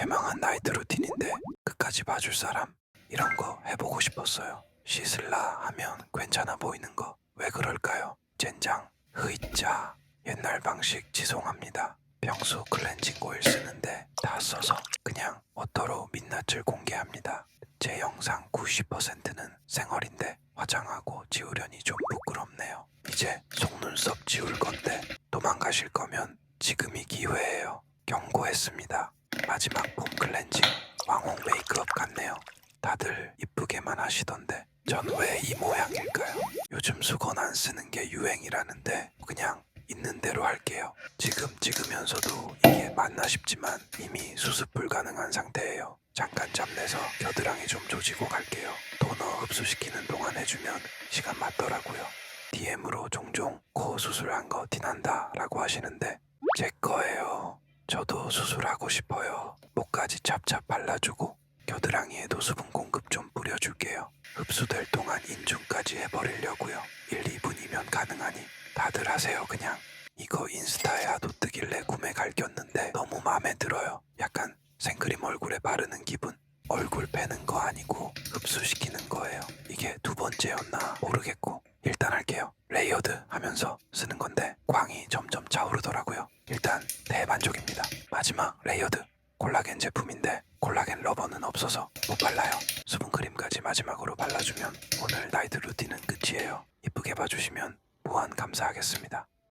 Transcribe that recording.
개망한 나이트 루틴인데 끝까지 봐줄 사람 이런 거 해보고 싶었어요. 씻을라 하면 괜찮아 보이는 거 왜 그럴까요? 젠장, 흐이짜 옛날 방식 지송합니다. 평소 클렌징 오일 쓰는데 다 써서 그냥 워터로 민낯을 공개합니다. 제 영상 90%는 생얼인데 화장하고 지우려니 좀 부끄럽네요. 이제 속눈썹 지울 건데 도망가실 거면 지금이 기회예요. 경고했습니다. 마지막 봄 클렌징 왕홍 메이크업 같네요. 다들 이쁘게만 하시던데 전 왜 이 모양일까요? 요즘 수건 안 쓰는 게 유행이라는데 그냥 있는 대로 할게요. 지금 찍으면서도 이게 맞나 싶지만 이미 수습 불가능한 상태예요. 잠깐 잠내서 겨드랑이 좀 조지고 갈게요. 토너 흡수시키는 동안 해주면 시간 맞더라고요. DM으로 종종 코 수술한 거 티난다 라고 하시는데 제 거예요. 저도 수술하고 싶어요. 찹찹 발라주고 겨드랑이에도 수분 공급 좀 뿌려줄게요. 흡수될 동안 인중까지 해버리려고요. 1, 2분이면 가능하니 다들 하세요 그냥. 이거 인스타에 하도 뜨길래 구매 갈겼는데 너무 마음에 들어요. 약간 생크림 얼굴에 바르는 기분. 얼굴 빼는 거 아니고 흡수시키는 거예요. 이게 두 번째였나 모르겠고 일단 할게요. 레이어드 하면서 쓰는 건데 광이 점점 차오르더라고요. 일단 대만족입니다. 마지막 레이어드 콜라겐 제품인데 콜라겐 러버는 없어서 못 발라요. 수분 크림까지 마지막으로 발라주면 오늘 나이트 루틴은 끝이에요. 이쁘게 봐주시면 무한 감사하겠습니다.